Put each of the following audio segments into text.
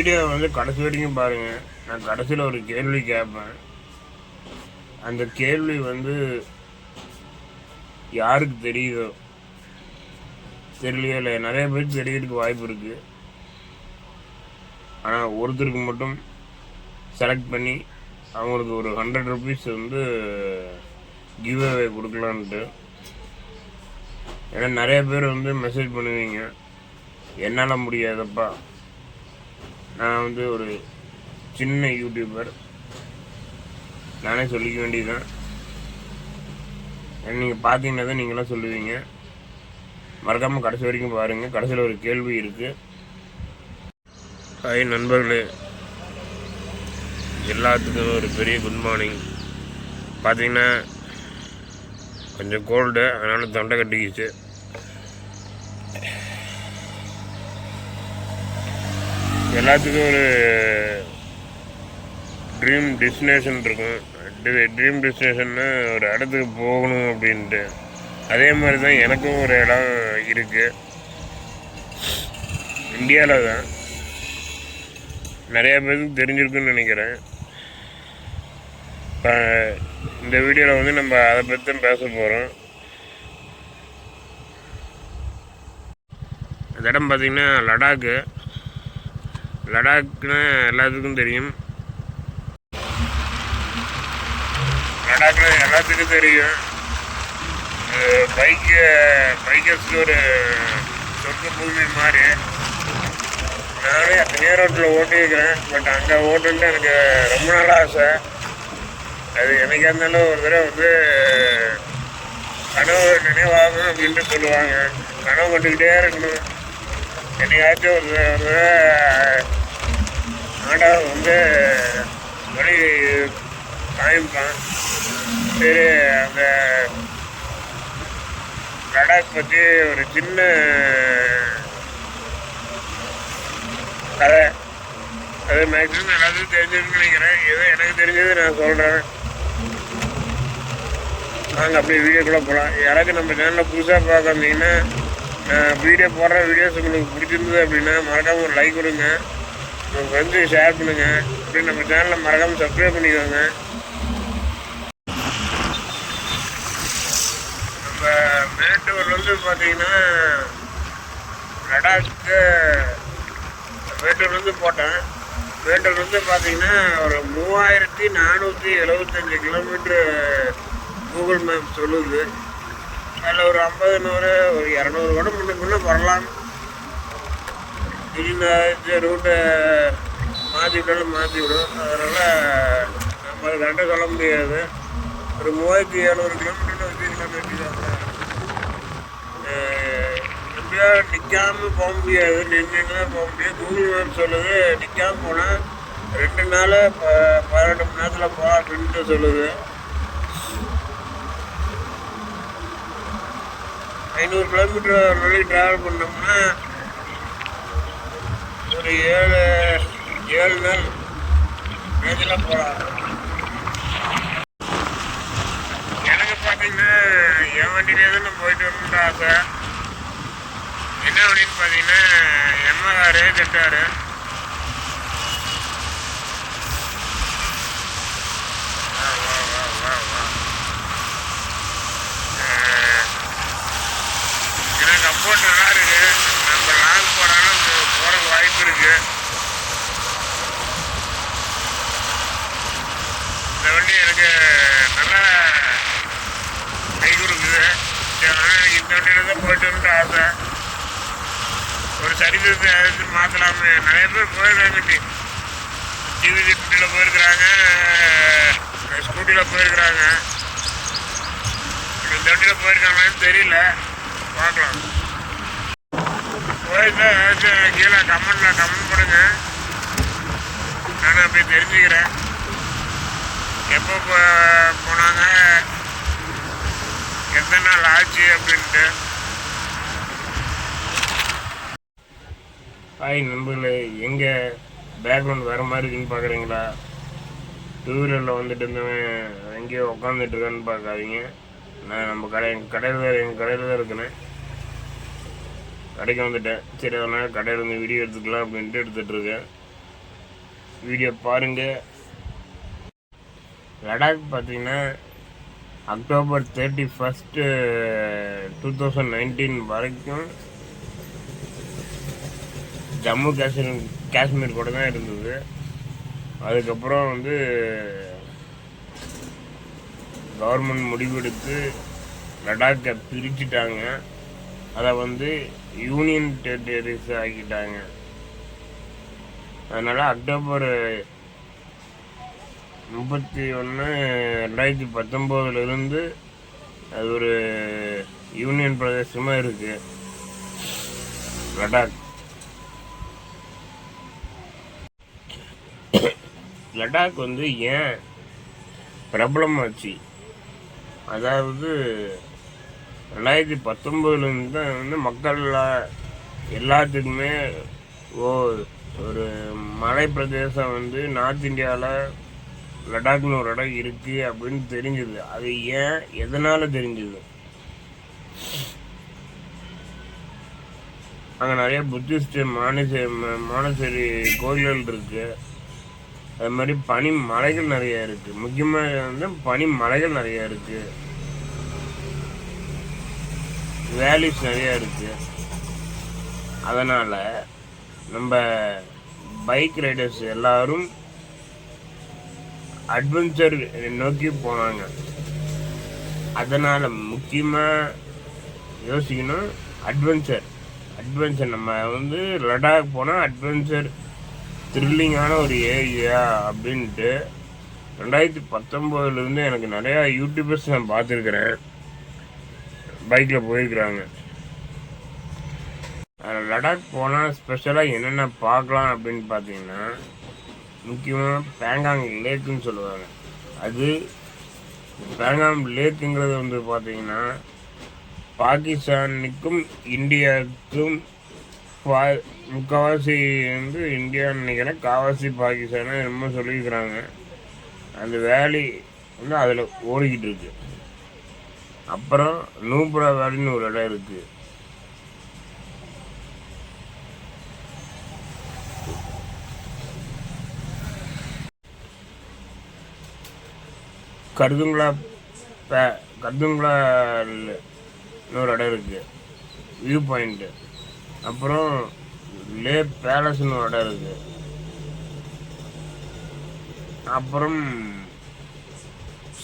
Video வந்து கடைசி வரைக்கும் பாருங்கள் நான் கடைசியில் ஒரு கேள்வி கேட்பேன் அந்த கேள்வி வந்து யாருக்கு தெரியுதோ? தெரியலையோ இல்லை நிறைய பேருக்கு தெரியறதுக்கு வாய்ப்பு இருக்குது ஆனால் ஒருத்தருக்கு மட்டும் செலக்ட் பண்ணி அவங்களுக்கு ஒரு ஹண்ட்ரட் ருபீஸ் வந்து கிவ் அவே கொடுக்கலான்ட்டு. ஏன்னா நிறைய பேர் வந்து மெசேஜ் பண்ணுவீங்க. என்னால் முடியாதப்பா. நான் வந்து ஒரு சின்ன யூடியூபர் நானே சொல்லிக்க வேண்டியதுதான். நீங்கள் பார்த்தீங்கன்னா தான் நீங்களாம் சொல்லுவீங்க. மறக்காமல் கடைசி வரைக்கும் பாருங்கள் கடைசியில் ஒரு கேள்வி இருக்குது ஹாய் நண்பர்களே. எல்லாத்துக்கும் ஒரு பெரிய குட் மார்னிங் பார்த்தீங்கன்னா கொஞ்சம் கோல்டு அதனால் தொண்டை கட்டிக்கிச்சு. எல்லாத்துக்கும் ஒரு ட்ரீம் டெஸ்டினேஷன் இருக்கும். ட்ரீம் டெஸ்டினேஷன்னா ஒரு இடத்துக்கு போகணும் அப்படின்ட்டு. அதே மாதிரி தான் எனக்கும் ஒரு இடம் இருக்குது இந்தியாவில் தான் நிறையா பேருக்கு தெரிஞ்சிருக்குன்னு நினைக்கிறேன். இப்போ இந்த வீடியோவில் வந்து நம்ம அதை பற்றி தான் பேச போகிறோம் இந்த இடம் பார்த்திங்கன்னா லடாக்கு. லடாக்னா எல்லாத்துக்கும் தெரியும். லடாக்னா எல்லாத்துக்கும் தெரியும். பைக்கு பைக்கர்ஸ்க்கு ஒரு சொத்து பூமி மாதிரி. நானே தனியார் ரோட்டில் ஓட்டியிருக்கிறேன். பட் அங்கே ஓட்டுன்ட்டு எனக்கு ரொம்ப நாள் ஆசை. அது எனக்கு இருந்தாலும் ஒரு தடவை வந்து கனவு நினைவாகும் அப்படின்ட்டு சொல்லுவாங்க. கனவு கண்டுக்கிட்டே இருக்கணும். என்னைக்காச்சும் ஒரு ஒரு தடவை வந்து மணி காமிப்பான் சரி அந்த லடாக் பற்றி ஒரு சின்ன கதை. அது மேக்ஸிமம் எல்லாத்துக்கும் தெரிஞ்சிருக்குன்னு நினைக்கிறேன். ஏதோ எனக்கு தெரிஞ்சது நான் சொல்கிறேன் நாங்கள் அப்படியே வீடியோக்குள்ளே போகலாம் யாராச்சும் நம்ம சேனலில் புதுசாக பார்க்க வந்தீங்கன்னா நான் வீடியோ போடுற வீடியோஸ் உங்களுக்கு பிடிச்சிருந்தது அப்படின்னா மறக்காமல் ஒரு லைக் கொடுங்க. உங்கள் ஃப்ரெண்ட்ஸுக்கு ஷேர் பண்ணுங்கள் அப்படியே நம்ம சேனலை மறக்காமல் சப்ஸ்கிரைப் பண்ணிக்கோங்க. நம்ம மேட்டூர் வந்து பார்த்தீங்கன்னா லடாக்கு மேட்டூர்லேருந்து போட்டேன். மேட்டூர்லேருந்து பார்த்தீங்கன்னா ஒரு மூவாயிரத்தி நானூற்றி எழுபத்தஞ்சி கிலோமீட்ரு கூகுள் மேப் சொல்லுது. அதில் ஒரு ஐம்பது நூறு ஒரு இரநூறு கூட முன்ன முன்னே வரலாம். திடீர்னு ரூட்டை மாற்றி விட்டாலும் மாற்றி விடும். அதனால் நம்ம அது கரெக்டாக சொல்ல முடியாது. ஒரு மூவாயிரத்தி எழுநூறு கிலோமீட்டர்னு வச்சுக்கலாம்னு வச்சுக்கோங்க எப்படியோ நிற்காம போக முடியாது. நின்று தான் போக முடியாது கூகுள் மேப் சொல்லுது நிற்காமல் போனால் ரெண்டு நாள் ப பதினெட்டு மணி நேரத்தில் போக அப்படின்ட்டு சொல்லுது. ஐநூறு கிலோமீட்டர் ஒரு ட்ராவல் பண்ணோம்னா ஒரு ஏழு ஏழு நாள் மேட்சில் போகலாம் எனக்கு பார்த்தீங்கன்னா என் வண்டியிலே தான் நான் போயிட்டு வரணுன்ற ஆசை. என்ன அப்படின்னு பார்த்தீங்கன்னா எம்எல்ஆர் ஜெட்டாரு வா கம்போர்ட் நல்லா இருக்கு நம்ம லாங் போனாலும் போகிறதுக்கு வாய்ப்பு இருக்குது இந்த வண்டி எனக்கு நல்லா கை கொடுக்குது எனக்கு இந்த வண்டியில் தான் போயிட்டு வந்து ஆசை. ஒரு சரித்திரத்தை எடுத்து மாற்றலாம்னு நிறைய பேர் போயிருக்காங்க டிவி ஸ்கூட்டியில் போயிருக்கிறாங்க. ஸ்கூட்டியில் போயிருக்கிறாங்க. இந்த வண்டியில் போயிருக்காங்களான்னு தெரியல. பார்க்கலாம். கீழே கமெண்ட்டில் கமெண்ட் பண்ணுங்க நானும் அப்படியே தெரிஞ்சுக்கிறேன். எப்போ போனாங்க? எத்தனை நாள் ஆச்சு அப்படின்ட்டு. ஹாய் நண்பர்களே எங்கே பேக்ரவுண்ட் வேறு மாதிரி இருக்குன்னு பார்க்குறீங்களா டூ வீலரில் வந்துட்டு இருந்தவன் எங்கேயோ உட்காந்துட்டு இருக்கான்னு பார்க்காதீங்க நான் நம்ம கடை எங்கள் கடையில் தான் எங்கள் கடையில் தான் இருக்கிறேன் கடைக்கு வந்துட்டேன். சரி அதனால் கடையில் இருந்து வீடியோ எடுத்துக்கலாம் அப்படின்ட்டு எடுத்துகிட்ருக்கேன் வீடியோ பாருங்கள் லடாக் பார்த்தீங்கன்னா October thirty first two thousand nineteen வரைக்கும் ஜம்மு காஷ்மீர் காஷ்மீர் கூட தான் இருந்தது. அதுக்கப்புறம் வந்து கவர்மெண்ட் முடிவெடுத்து லடாக்கை பிரிச்சுட்டாங்க. அதை வந்து யூனியன் டெரிட்டரிஸ் ஆக்கிட்டாங்க. அதனால் அக்டோபர் முப்பத்தி ஒன்று ரெண்டாயிரத்தி பத்தொம்போதுலேருந்து அது ஒரு யூனியன் பிரதேசமாக இருக்குது லடாக். லடாக் வந்து ஏன் பிரபலமாச்சு? அதாவது ரெண்டாயிரத்தி பத்தொம்போதுலேருந்து தான் வந்து மக்கள் எல்லாத்துக்குமே ஓ ஒரு மலை பிரதேசம் வந்து நார்த் இந்தியாவில் லடாக்னு ஒரு இடம் இருக்குது அப்படின்னு தெரிஞ்சுது. அது ஏன்? எதனால் தெரிஞ்சுது? அங்கே நிறைய புத்திஸ்ட் மானசே மானசரி கோயில்கள் இருக்குது அது மாதிரி பனி மலைகள் நிறையா இருக்குது முக்கியமாக வந்து பனி மலைகள் நிறையா இருக்குது வேல்யூஸ் நிறையா இருக்குது அதனால் நம்ம பைக் ரைடர்ஸ் எல்லாரும் அட்வென்ச்சர் நோக்கி போனாங்க. அதனால் முக்கியமாக யோசிக்கணும் அட்வென்ச்சர் அட்வென்ச்சர் நம்ம வந்து லடாக் போனால் அட்வென்ச்சர் த்ரில்லிங்கான ஒரு ஏரியா அப்படின்ட்டு ரெண்டாயிரத்தி பத்தொம்போதுலேருந்து எனக்கு நிறையா யூடியூபர்ஸ் நான் பார்த்துருக்குறேன். பைக்கில் போயிருக்கிறாங்க. லடாக் போனால் ஸ்பெஷலாக என்னென்ன பார்க்கலாம் அப்படின்னு பார்த்தீங்கன்னா முக்கியமாக பேங்காங் லேக்குன்னு சொல்லுவாங்க. அது பேங்காங் லேக்குங்கிறது வந்து பார்த்தீங்கன்னா பாகிஸ்தானுக்கும் இந்தியாவுக்கும் பா முக்கால்வாசி வந்து இந்தியான்னு நினைக்கிறேன். காவாசி பாகிஸ்தானு ரொம்ப சொல்லியிருக்கிறாங்க. அந்த வேலி வந்து அதில் ஓடிக்கிட்டு இருக்குது அப்புறம் நூப்ரா வேலின்னு ஒரு இடம் இருக்குது கருதுங்களா பே கருதுங்களா ஒரு இடம் இருக்குது வியூ பாயிண்ட்டு அப்புறம் லே பேலஸ்னு ஒரு இடம் இருக்குது அப்புறம்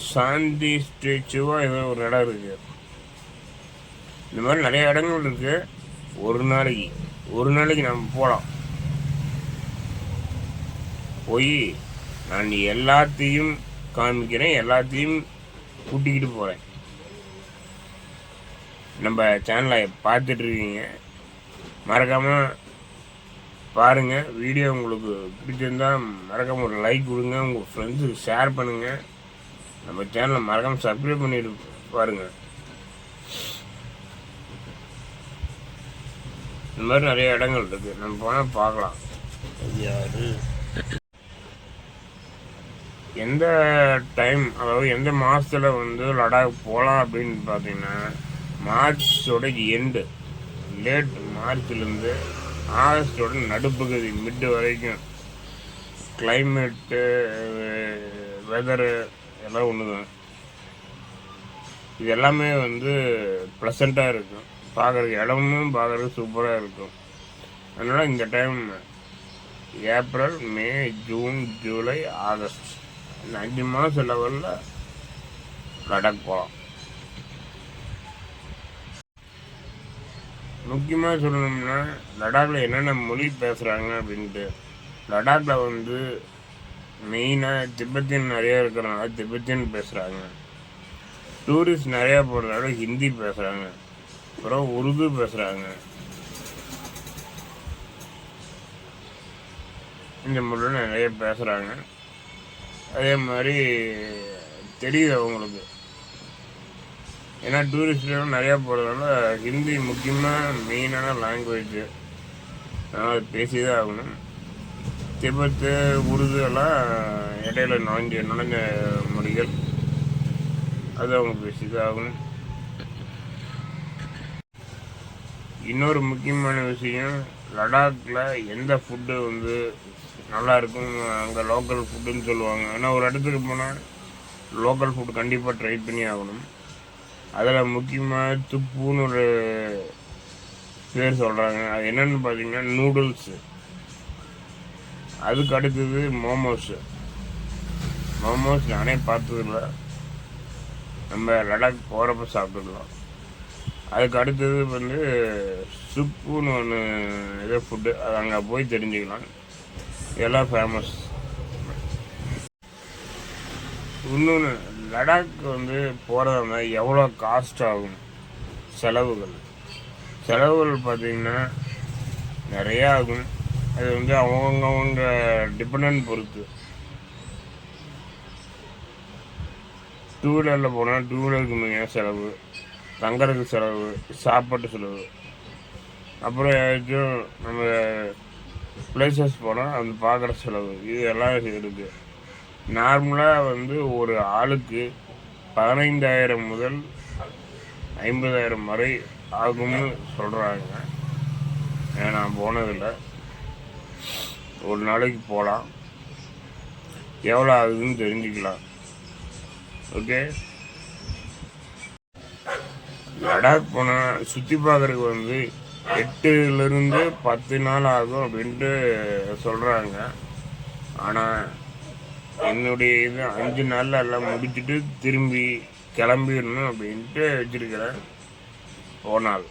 சாந்தி ஸ்டேச்சுவாக ஏதோ ஒரு இடம் இருக்குது இந்த மாதிரி நிறைய இடங்கள் இருக்குது ஒரு நாளைக்கு ஒரு நாளைக்கு நம்ம போகலாம் போய் நான் எல்லாத்தையும் காமிக்கிறேன் எல்லாத்தையும் கூட்டிக்கிட்டு போகிறேன் நம்ம சேனலை பார்த்துட்ருக்கீங்க மறக்காமல் பாருங்கள் வீடியோ உங்களுக்கு பிடிச்சிருந்தால் மறக்காமல் ஒரு லைக் கொடுங்க உங்கள் ஃப்ரெண்ட்ஸுக்கு ஷேர் பண்ணுங்கள் நம்ம சேனலை மறக்காமல் சப்ஸ்கிரைப் பண்ணிட்டு பாருங்கள் இந்த மாதிரி நிறைய இடங்கள் இருக்குது நம்ம போனால் பார்க்கலாம். யாரு எந்த டைம் அதாவது எந்த மாதத்தில் வந்து லடாக் போகலாம் அப்படின்னு பார்த்தீங்கன்னா மார்ச்சோட எண்டு லேட் மார்ச்லேருந்து ஆகஸ்டோட நடுப்பகுதி மிட்டு வரைக்கும். கிளைமேட்டு வெதரு எல்லாம் ஒன்று தான் இது எல்லாமே வந்து ப்ளசண்ட்டாக இருக்கும். பார்க்குறதுக்கு இடமும் பார்க்குறதுக்கு சூப்பராக இருக்கும். அதனால் இந்த time April May June July August இந்த அஞ்சு மாதம் லெவலில் லடாக் போகலாம் முக்கியமாக சொல்லணும்னா லடாக்கில் என்னென்ன மொழி பேசுகிறாங்க அப்படின்ட்டு லடாக்கில் வந்து மெயினாக திபெத்தியன் நிறையா இருக்கிறனால திபெத்தியன் பேசுகிறாங்க டூரிஸ்ட் நிறையா போகிறதுனால ஹிந்தி பேசுகிறாங்க அப்புறம் உருது பேசுகிறாங்க இந்த மொழியில் நிறைய பேசுகிறாங்க அதே மாதிரி தெரியுது அவங்களுக்கு. ஏன்னா டூரிஸ்ட்லாம் நிறையா போகிறதுனால ஹிந்தி முக்கியமாக மெயினான லாங்குவேஜ் அதனால் அது பேசி தான் ஆகணும். திபத்து உருது எல்லாம் இடையில நுழைஞ்ச நுழைஞ்ச மொழிகள் அது அவங்க பேசி இன்னொரு முக்கியமான விஷயம் லடாக்கில் எந்த ஃபுட்டு வந்து நல்லா இருக்கும் அங்கே லோக்கல் ஃபுட்டுன்னு சொல்லுவாங்க. ஆனால் ஒரு இடத்துக்கு போனால் லோக்கல் ஃபுட் கண்டிப்பாக ட்ரை பண்ணி ஆகணும். அதில் முக்கியமாக துப்புன்னு ஒரு பேர் சொல்கிறாங்க அது என்னென்னு பார்த்தீங்கன்னா நூடுல்ஸு அதுக்கு அடுத்தது மோமோஸு. மோமோஸ் நானே பார்த்ததில்ல. நம்ம லடாக் போகிறப்ப சாப்பிட்டுக்கலாம் அதுக்கு அடுத்தது வந்து சுப்புன்னு ஒன்று ஏதோ ஃபுட்டு அது அங்கே போய் தெரிஞ்சுக்கலாம். இதெல்லாம் ஃபேமஸ் இன்னொன்று லடாக் வந்து போகிறதா எவ்வளோ காஸ்ட் ஆகும்? செலவுகள். செலவுகள் பார்த்திங்கன்னா நிறையா ஆகும். அது வந்து அவங்கவுங்க டிபெண்ட் பொறுத்து. டூ வீலரில் போனால் டூ வீலருக்கு மெயினாக செலவு தங்கறதுக்கு செலவு சாப்பாட்டு செலவு. அப்புறம் ஏதாச்சும் நம்ம பிளேசஸ் போனால் அந்த பார்க்குற செலவு இது எல்லாம் இருக்குது நார்மலாக வந்து ஒரு ஆளுக்கு பதினைந்தாயிரம் முதல் ஐம்பதாயிரம் வரை ஆகும்னு சொல்கிறாங்க ஏன்னா நான் போனதில்லை. ஒரு நாளைக்கு போகலாம். எவ்வளோ ஆகுதுன்னு தெரிஞ்சுக்கலாம். ஓகே லடாக் போனால் சுற்றி பார்க்குறதுக்கு வந்து எட்டுலேருந்து பத்து நாள் ஆகும் அப்படின்ட்டு சொல்கிறாங்க ஆனால் என்னுடைய இது அஞ்சு நாளில் எல்லாம் முடிச்சுட்டு திரும்பி கிளம்பிடணும் அப்படின்ட்டு வச்சுருக்கிறேன். போனால்.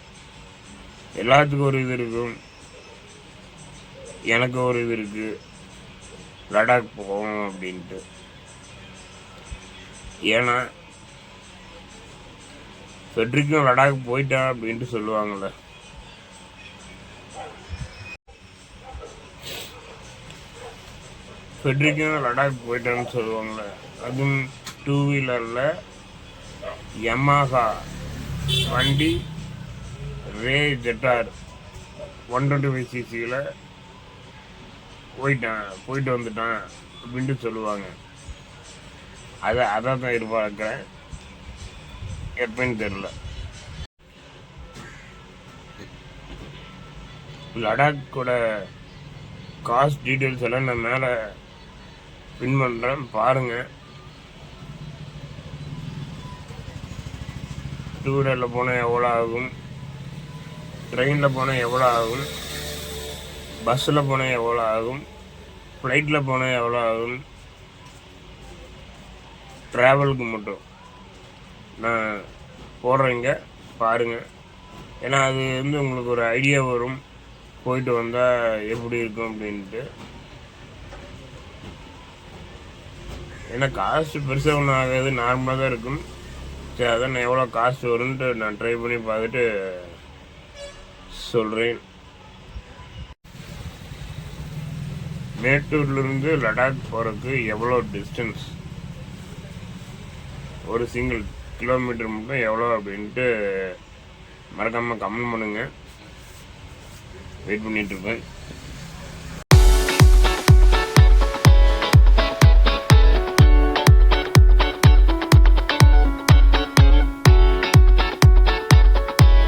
எல்லாத்துக்கும் ஒரு இது இருக்கும். எனக்கு ஒரு இது இருக்குது லடாக் போகணும் அப்படின்ட்டு. ஏன்னா ஃபெட்ரிக்கும் லடாக் போயிட்டான் அப்படின்ட்டு சொல்லுவாங்கள்ல ஃபெட்ரிக்கும் லடாக் போயிட்டான்னு சொல்லுவாங்கள்ல அதுவும் டூ வீலரில் யமாஹா வண்டி Ray ZR one twenty five சிசியில் போயிட்டான் போயிட்டு வந்துட்டான் அப்படின்ட்டு சொல்லுவாங்க. அதை அதை தான் எதிர்பார்க்குறேன். எப்பன்னு தெரில லடாக்கோட காஸ்ட் டீட்டெயில்ஸ் எல்லாம் நான் மேலே பின் பண்ணுறேன் பாருங்கள் டூ வீலரில் போனால் எவ்வளோ ஆகும்? ட்ரெயினில் போனால் எவ்வளோ ஆகும்? பஸ்ஸில் போனால் எவ்வளோ ஆகும்? ஃப்ளைட்டில் போனால் எவ்வளோ ஆகும்? ட்ராவலுக்கு மட்டும். நான் போடுறேங்க பாருங்கள் ஏன்னா அது வந்து உங்களுக்கு ஒரு ஐடியா வரும். போயிட்டு வந்தால் எப்படி இருக்கும் அப்படின்ட்டு. ஏன்னா காசு பெருசாக ஒன்றும் ஆகாது. நார்மலாக தான் இருக்கும். சரி அதான் நான் எவ்வளோ காசு வரும்ன்ட்டு நான் ட்ரை பண்ணி பார்த்துட்டு சொல்கிறேன் மேட்டூர்லேருந்து லடாக் போகிறதுக்கு எவ்வளோ டிஸ்டன்ஸ் ஒரு சிங்கிள் கிலோமீட்டர் மட்டும் எவ்வளோ அப்படின்ட்டு மறக்காமல் கமெண்ட் பண்ணுங்கள் வெயிட் பண்ணிகிட்ருப்பேன்